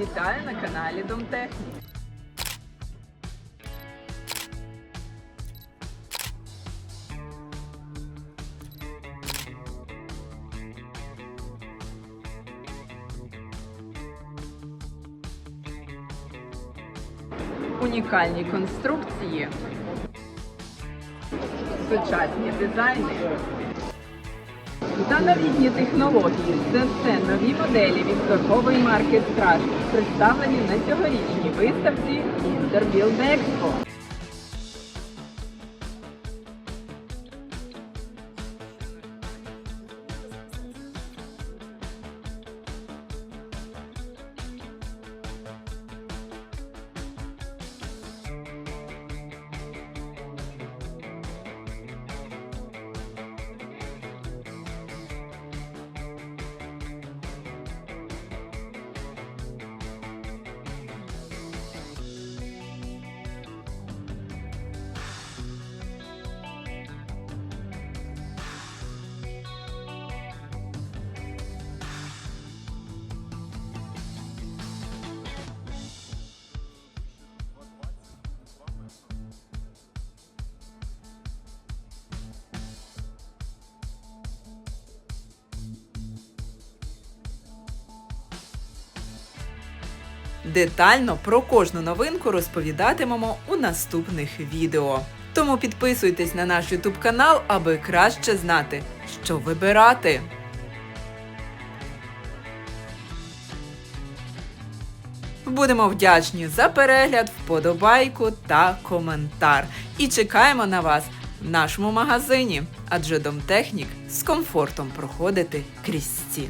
Вітаю на каналі Домтехнік. Унікальні конструкції, сучасні дизайни та новітні технології. Це все нові моделі від торгової марки Страж, представлені на цьогорічній виставці Інтербілд Expo. Детально про кожну новинку розповідатимемо у наступних відео. Тому підписуйтесь на наш YouTube канал, аби краще знати, що вибирати. Будемо вдячні за перегляд, вподобайку та коментар. І чекаємо на вас в нашому магазині, адже Домтехнік з комфортом проходити крізь стіни.